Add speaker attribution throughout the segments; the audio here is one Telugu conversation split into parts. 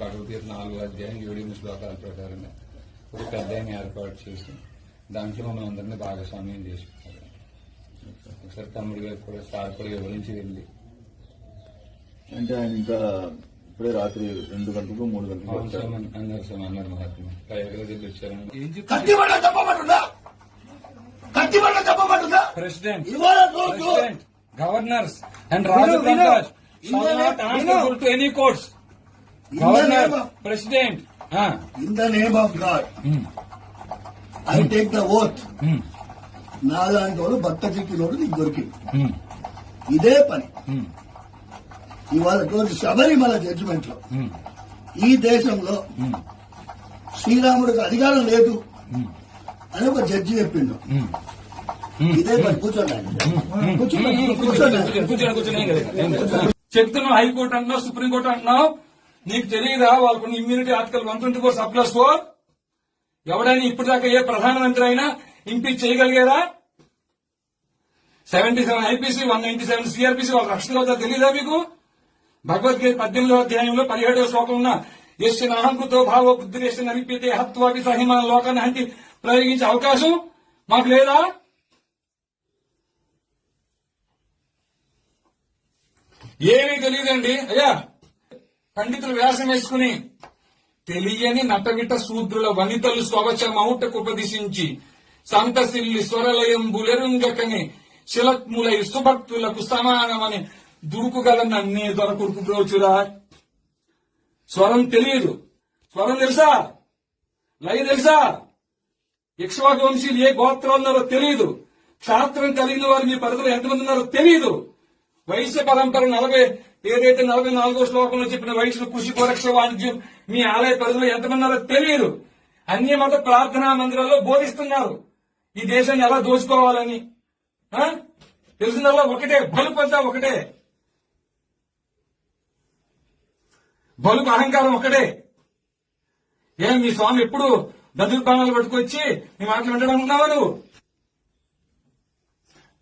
Speaker 1: భగవద్గీత నాలుగు అధ్యాయం ఏడు ఎనిమిది శ్లోకాల ప్రకారంగా ఒక పెద్ద ఏర్పాటు చేసి దాంట్లో మనం అందరినీ భాగస్వామ్యం చేసుకుంటారు. ఒకసారి తమ్ముడు గారు కూడా సార్ కూడా వివరించి వెళ్ళి?
Speaker 2: అంటే ఆయన ఇంకా ఇప్పుడే రాత్రి రెండు గంటలకు మూడు గంటలకు
Speaker 1: అన్నారు సార్ అన్నారు మహాత్మ పైగా దగ్గర ప్రెసిడెంట్ గవర్నర్స్ అండ్ రాజు any courts. Governor president
Speaker 3: in the name of God I take the oath నాలాంటి వాడు భక్త చిక్కినోడు నీకు దొరికింది ఇదే పని ఇవాళ శబరిమల జడ్జిమెంట్లో ఈ దేశంలో శ్రీరాముడికి అధికారం లేదు అని ఒక జడ్జి చెప్పిండు ఇదే పని కూర్చోండి
Speaker 4: చెప్తున్నావు హైకోర్టు అంటున్నావు సుప్రీంకోర్టు అంటున్నావు నీకు తెలియదా వాళ్ళకు immunity article one twenty four sub plus four ఎవడైనా ఇప్పటిదాకా ఏ ప్రధానమంత్రి అయినా impeach చేయగలిగారా? Seventy seven IPC one ninety seven CrPC వాళ్ళ రక్షణ అవుతా తెలియదా మీకు? భగవద్గీత పద్దెనిమిదో అధ్యాయంలో పదిహేడవ శ్లోకం ఉన్న ఎస్ అహంకృతో భావ బుద్ధిరేషన్ నలిపితే హత్వాపి సహిమాన లోకాన్ని హంతి ప్రయోగించే అవకాశం మాకు లేదా? ఏమీ తెలియదండి. అయ్యా పండితులు వ్యాసం వేసుకుని తెలియని నటవిట శూద్రుల వనితలు స్వవచ మౌటకుపదిశించి సంతసిల్లి స్వరలయం బులెరుంగకని శిలత్ములై సుభక్తులకు సమానమని దురుకుగలన్న నీ దొరకుడుకు బ్రోచురా. స్వరం తెలియదు. స్వరం తెలుసా? లయ తెలుసా? ఇక్ష్వాకు ఏ గోత్రం ఉన్నారో తెలియదు. క్షాత్రం కలిగిన వారు మీ పరిధిలో ఎంతమంది ఉన్నారో తెలియదు. వైశ్య పరంపర నలభై ఏదైతే నలభై నాలుగో శ్లోకంలో చెప్పిన వైశ్యులు కృషి కోరక్ష వాణిజ్యం మీ ఆలయ పరిధిలో ఎంతమంది ఉన్నారో తెలియదు అన్య మత ప్రార్థనా మందిరాల్లో బోధిస్తున్నారు. ఈ దేశాన్ని ఎలా దోచుకోవాలని? ఆ? ఒకటే బలుపు అంతా ఒకటే. బలుపు అహంకారం ఒకటే. ఏం మీ స్వామి ఎప్పుడు దదుర్బాణాలు పట్టుకొచ్చి మీ మాటలు వినడం ఉన్నావా నువ్వు?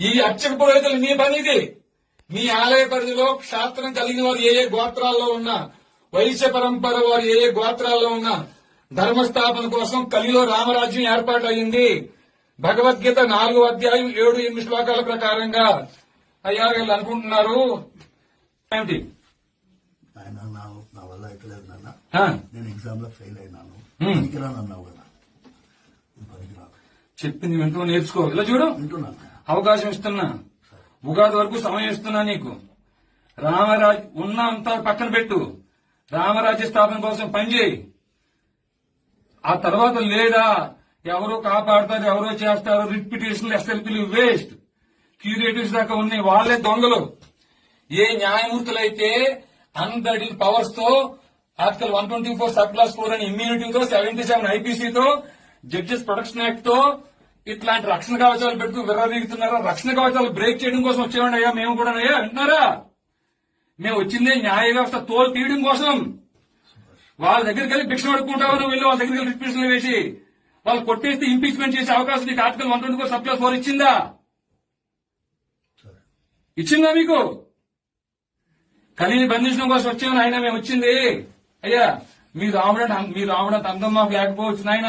Speaker 4: ఈ అర్చక పురోహితులు నీ పని ఇది. మీ ఆలయ పరిధిలో క్షాత్రం కలిగిన వారు ఏ ఏ గోత్రాల్లో ఉన్నా వైశ్య పరంపర వారు ఏ ఏ గోత్రాల్లో ఉన్నా ధర్మస్థాపన కోసం కలిలో రామరాజ్యం ఏర్పాటు అయింది భగవద్గీత నాలుగో అధ్యాయం ఏడు ఎనిమిది శ్లోకాల ప్రకారంగా అయ్యా వీళ్ళు అనుకుంటున్నారు. ఏమిటి?
Speaker 3: ఆయన నా నా వల్ల ఎక్కలేదు నాన్న.
Speaker 4: ఆ,
Speaker 3: నేను ఎగ్జామ్లో ఫెయిల్ అయినాను. పనికిరాను అన్నావు కదా. పనికిరాను.
Speaker 4: చెప్పింది వింటూ నేర్చుకో. ఇలా చూడు. అవకాశం ఇస్తున్నా. ఉగాది వరకు సమయం ఇస్తున్నా నీకు. రామరాజ్ ఉన్న అంతా పక్కన పెట్టు. రామరాజ్య స్థాపన కోసం పనిచేయి ఆ తర్వాత లేదా ఎవరో కాపాడతారు ఎవరో చేస్తారు రిపిటేషన్ ఎస్ఎల్పీలు వేస్ట్. క్యూరేటివ్స్ దాకా ఉన్నాయి వాళ్ళే దొంగలు. ఏ న్యాయమూర్తులైతే అందడి పవర్స్తో article one twenty four sub clause four అని ఇమ్యూనిటీతో సెవెంటీ సెవెన్ ఐపీసీతో జడ్జెస్ ప్రొటెక్షన్ యాక్ట్తో ఇట్లాంటి రక్షణ కవచాలు పెడుతూ విర్రవీగుతున్నారా రక్షణ కవచాలు బ్రేక్ చేయడం కోసం వచ్చేవాడి అయ్యా మేము కూడా అయ్యా వింటున్నారా మేము వచ్చిందే న్యాయ వ్యవస్థ తోలు తీయడం కోసం. వాళ్ళ దగ్గరికి వెళ్ళి భిక్ష పడుకుంటావు నువ్వు? వెళ్ళి వాళ్ళ దగ్గరికి వెళ్ళి రిపిటిషన్లు వేసి. వాళ్ళు కొట్టేస్తే ఇంపీచ్మెంట్ చేసే అవకాశం నీకు article one twenty four sub clause four ఇచ్చిందా ఇచ్చిందా మీకు? కలిని బంధించడం కోసం వచ్చామని ఆయన మేము వచ్చింది. అయ్యా మీ రావడం మీ రావడం అందం మాకు లేకపోవచ్చు నాయన.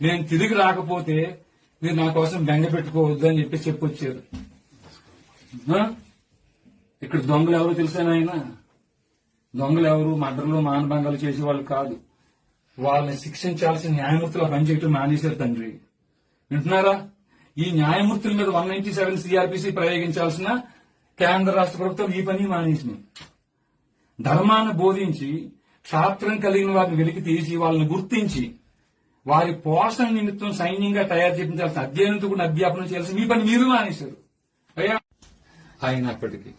Speaker 4: నేను తిరిగి రాకపోతే మీరు నా కోసం బెంగ పెట్టుకోవద్దు అని చెప్పి చెప్పొచ్చారు. ఇక్కడ దొంగలు ఎవరు తెలుసా ఆయన దొంగలు ఎవరు? మర్డర్లు మానభంగాలు చేసే వాళ్ళు కాదు. వాళ్ళని శిక్షించాల్సిన న్యాయమూర్తులు పనిచేయటం పని మానేశారు తండ్రి. వింటున్నారా? ఈ న్యాయమూర్తుల మీద వన్ నైన్టీ సెవెన్ సిఆర్పిసి ప్రయోగించాల్సిన కేంద్ర రాష్ట్ర ప్రభుత్వం ఈ పని మానేసినాయి ధర్మాన్ని బోధించి క్షాత్రం కలిగిన వారిని వెలికి తీసి వాళ్ళని గుర్తించి వారి పోషణ నిమిత్తం సైన్యంగా తయారు చేయించాల్సిన అధ్యయనంతో కూడా అధ్యాపనం చేయాల్సిన మీ పని మీరు మానేశారు. అయ్యా. అయినప్పటికీ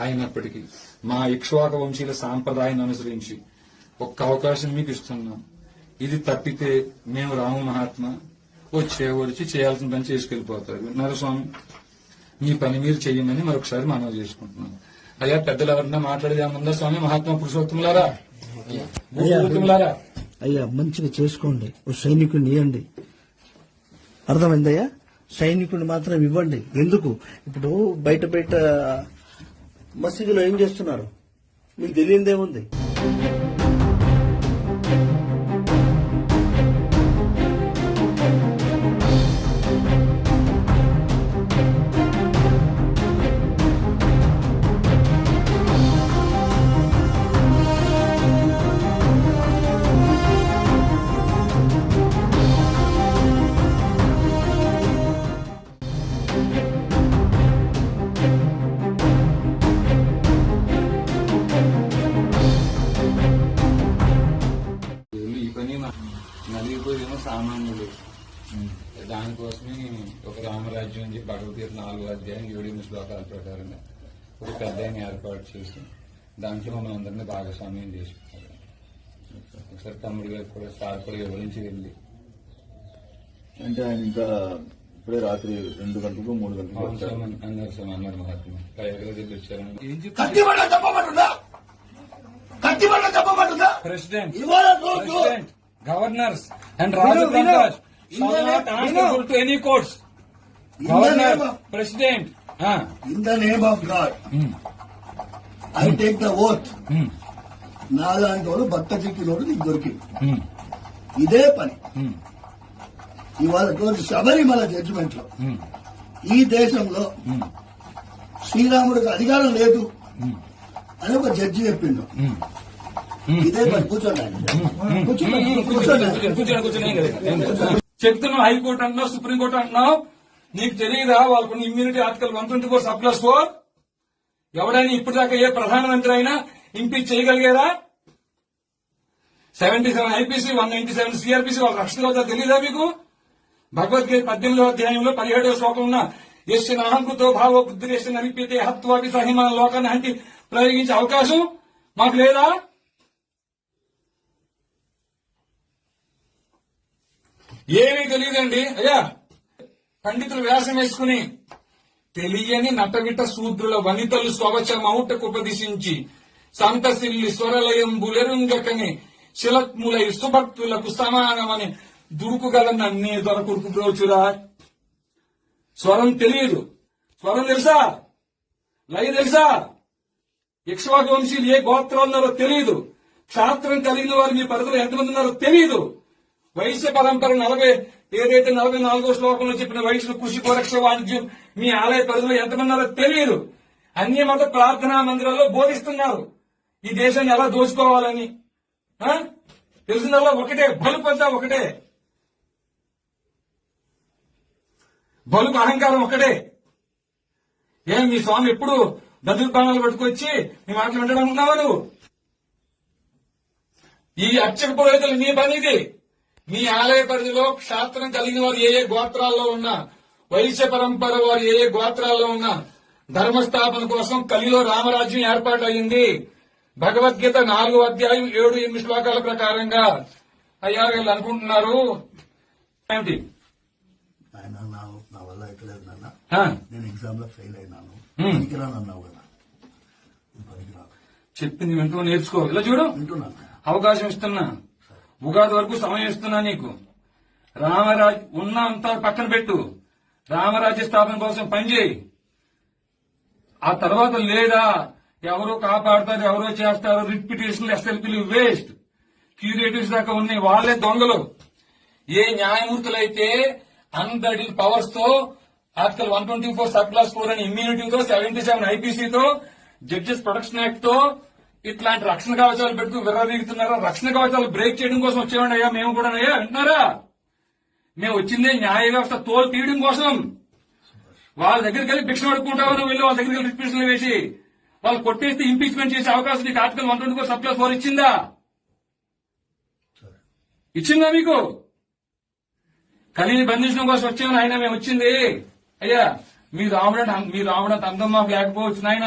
Speaker 4: అయినప్పటికీ మా ఇక్ష్వాక వంశీయుల సాంప్రదాయాన్ని అనుసరించి ఒక్క అవకాశం మీకు ఇస్తున్నాం. ఇది తప్పితే మేము రాము మహాత్మ వచ్చే వచ్చి చేయాల్సిన పని చేసుకెళ్ళిపోతారు విన్నారు స్వామి మీ పని మీరు చెయ్యమని మరొకసారి మనవి చేసుకుంటున్నాం. అయ్యా పెద్దలు ఎవరన్నా మాట్లాడేది ఏమన్నా స్వామి మహాత్మా పురుషోత్తములారా? పురుషోత్తములారా
Speaker 5: అయ్యా మంచిగా చేసుకోండి. ఓ సైనికుడిని ఇవ్వండి అర్థమైందయ్యా? సైనికుడిని మాత్రం ఇవ్వండి. ఎందుకు? ఇప్పుడు బయట బయట మసీదులో ఏం చేస్తున్నారు? మీకు తెలియదేముంది?
Speaker 1: సామాన్యులు. దానికోసమే ఒక రామరాజ్యం అని చెప్పి భగవద్గీత నాలుగు అధ్యాయం ఏడు ఎనిమిది శ్లోకాల ప్రకారంగా ఒక పెద్ద ఏర్పాటు చేసి దాంట్లో మనం అందరినీ భాగస్వామ్యం చేసుకుంటారు ఒకసారి తమ్ముడు గారు కూడా సార్ కూడా వివరించి వెళ్ళి.
Speaker 2: అంటే ఆయన ఇంకా ఇప్పుడే రాత్రి రెండు గంటలకు మూడు గంటలకు
Speaker 1: అన్నారు సార్ అన్నారు మహాత్మ పైగా దగ్గర వచ్చారని
Speaker 3: చెప్పబడుతుందా
Speaker 4: ప్రెసిడెంట్. గవర్నర్స్. అండ్ రాజు ప్రకాష్ shall not answerable to any courts.
Speaker 3: In the
Speaker 4: Governor,
Speaker 3: name of-
Speaker 4: President. Ah.
Speaker 3: In the name of God. I take the oath. నాలాంటి వాడు భక్త చిక్కినోడు నీకు దొరికింది
Speaker 4: Hmm.
Speaker 3: ఇదే పని
Speaker 4: Hmm.
Speaker 3: ఇవాళ శబరిమల జడ్జిమెంట్లో
Speaker 4: Hmm.
Speaker 3: ఈ దేశంలో. శ్రీరాముడికి అధికారం లేదు. అని ఒక జడ్జి చెప్పిండు. ఇదే కూర్చోండి.
Speaker 4: చెప్తున్నావు హైకోర్టు అంటున్నావు సుప్రీంకోర్టు అంటున్నావు. నీకు తెలియదా వాళ్ళకున్న immunity article one twenty four sub plus four ఎవడైనా ఇప్పటిదాకా ఏ ప్రధానమంత్రి అయినా impeach చేయగలిగారా? Seventy seven IPC one ninety seven CrPC వాళ్ళ రక్షణ అవుతా తెలియదా మీకు? భగవద్గీత పద్దెనిమిదవ అధ్యాయంలో పదిహేడవ శ్లోకం ఉన్న ఎస్సి నాహంకుతో భావ బుద్ధిరేసి నలిపితే హత్వాపి సహిమాన లోకాన్ని హంటి ప్రయోగించే అవకాశం మాకు లేదా? ఏమీ తెలియదండి. అయ్యా పండితులు వ్యాసం వేసుకుని తెలియని నటవిట శూద్రుల వనితలు స్వవచ మౌటకు ఉపదిశించి సంతసిల్లి స్వరలయం బులెరుంగకని శిలత్ములై సుభక్తులకు సమానమని దూకుగలన్న అన్ని దొరకుడుకు బ్రోచురా. స్వరం తెలియదు. స్వరం తెలుసా? లయ తెలుసా? ఇక్ష్వాక ఏ గోత్రాలు ఉన్నారో తెలియదు. క్షాత్రం కలిగిన వారు మీ పరిధిలో ఎంతమంది ఉన్నారో తెలియదు. వైశ్య పరంపర నలభై ఏదైతే నలభై నాలుగో శ్లోకంలో చెప్పిన వైశ్యులు కృషి కోరక్ష వాణిజ్యం మీ ఆలయ పరిధిలో ఎంతమంది ఉన్నారో తెలియదు. అన్య మత ప్రార్థనా మందిరాల్లో బోధిస్తున్నారు. ఈ దేశాన్ని ఎలా దోచుకోవాలని? తెలిసినలా తెలిసిందల్లా ఒకటే బలుపు అంతా ఒకటే. బలుపు అహంకారం ఒకటే. ఏం మీ స్వామి ఎప్పుడు దదుర్బాణాలు పట్టుకొచ్చి మీ మాటలు వినడం ఉన్నావా నువ్వు ఈ అర్చక పురోహితులు నీ పనిది. మీ ఆలయ పరిధిలో క్షాత్రం కలిగిన వారు ఏ ఏ గోత్రాల్లో ఉన్నా వైశ్య పరంపర వారు ఏ ఏ గోత్రాల్లో ఉన్నా ధర్మస్థాపన కోసం కలిలో రామరాజ్యం ఏర్పాటు అయింది భగవద్గీత నాలుగో అధ్యాయం ఏడు ఎనిమిది శ్లోకాల ప్రకారంగా అయ్యా వీళ్ళు అనుకుంటున్నారు. ఏమిటి?
Speaker 3: నా వల్ల ఎక్కలేదు నాన్న.
Speaker 4: ఆ,
Speaker 3: నేను ఎగ్జామ్లో ఫెయిల్ అయినాను. పనికిరాను అన్నావు కదా. నేను పనికిరాను.
Speaker 4: చెప్పింది వింటూ నేర్చుకో. ఇలా చూడు. అవకాశం ఇస్తున్నా. ఉగాది వరకు సమయం ఇస్తున్నా నీకు. రామరాజ్ ఉన్న అంతా పక్కన పెట్టు. రామరాజ్య స్థాపన కోసం పనిచేయి ఆ తర్వాత లేదా ఎవరో కాపాడతారు ఎవరో చేస్తారు రిపిటేషన్ ఎస్ఎల్పీలు వేస్ట్. క్యూరేటివ్స్ దాకా ఉన్నాయి వాళ్ళే దొంగలు. ఏ న్యాయమూర్తులైతే అన్బడి పవర్స్తో article one twenty four sub clause four అని ఇమ్యూనిటీతో సెవెంటీ సెవెన్ ఐపీసీతో జడ్జెస్ ప్రొటెక్షన్ యాక్ట్తో ఇట్లాంటి రక్షణ కవచాలు పెడుతూ విర్రవీగుతున్నారా రక్షణ కవచాలు బ్రేక్ చేయడం కోసం వచ్చేవాడి అయ్యా మేము కూడా అయ్యా వింటున్నారా మేము వచ్చిందే న్యాయ వ్యవస్థ తోలు తీయడం కోసం. వాళ్ళ దగ్గరికి వెళ్ళి భిక్ష పడుకుంటావు నువ్వు వెళ్ళి వాళ్ళ దగ్గరికి వెళ్ళి వేసి. వాళ్ళు కొట్టేస్తే ఇంపీచ్మెంట్ చేసే అవకాశం నీకు article one twenty four sub clause four ఇచ్చిందా ఇచ్చిందా మీకు? కలిని బంధించడం కోసం వచ్చామని ఆయన మేము వచ్చింది. అయ్యా మీరు రావడం మీరు రావడం అందం మాకు లేకపోవచ్చు నాయన.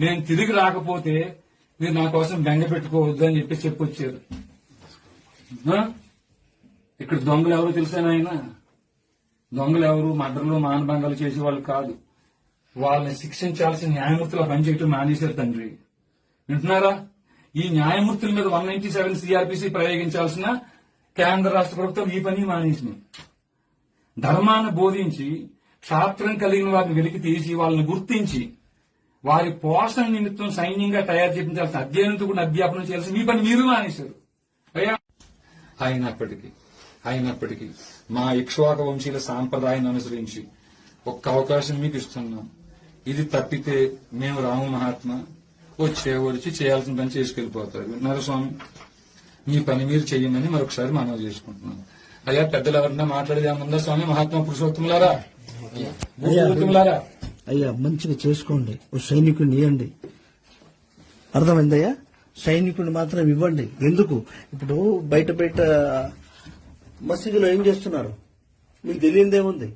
Speaker 4: నేను తిరిగి రాకపోతే మీరు నా కోసం బెంగ పెట్టుకోవద్దు అని చెప్పి చెప్పొచ్చారు. ఇక్కడ దొంగలు ఎవరు తెలుసా ఆయన దొంగలు ఎవరు? మర్డర్లు మానభంగాలు చేసే వాళ్ళు కాదు. వాళ్ళని శిక్షించాల్సిన న్యాయమూర్తులు పనిచేయటం మానేశారు తండ్రి. వింటున్నారా? ఈ న్యాయమూర్తుల మీద వన్ నైన్టీ సెవెన్ సిఆర్పిసి ప్రయోగించాల్సిన కేంద్ర రాష్ట్ర ప్రభుత్వం ఈ పని మానేసింది. ధర్మాన్ని బోధించి క్షాత్రం కలిగిన వారిని వెలికి తీసి వాళ్ళని గుర్తించి వారి పోషణ నిమిత్తం సైన్యంగా తయారు చేయించాల్సిన అధ్యయనంతో కూడా అధ్యాపనం చేయాల్సిన మీ పని మీరు మానేశారు. అయ్యా. అయినప్పటికీ అయినప్పటికీ మా ఇక్ష్వాక వంశీల సాంప్రదాయాన్ని అనుసరించి ఒక్క అవకాశం మీకు ఇస్తున్నాం. ఇది తప్పితే మేము రాము మహాత్మ వచ్చే వచ్చి చేయాల్సిన పని చేసుకెళ్ళిపోతారు విన్నారు స్వామి? మీ పని మీరు చెయ్యమని మరొకసారి మనవి చేసుకుంటున్నాం. అయ్యా పెద్దలు ఎవరన్నా మాట్లాడేదేముందా స్వామి మహాత్మా పురుషోత్తములారా? పురుషోత్తములారా
Speaker 5: అయ్యా మంచిగా చేసుకోండి. ఓ సైనికుడిని ఇవ్వండి అర్థమైందయ్యా? సైనికుడిని మాత్రం ఇవ్వండి. ఎందుకు? ఇప్పుడు బయట బయట మసీదులో ఏం చేస్తున్నారు? మీకు తెలియదేముంది?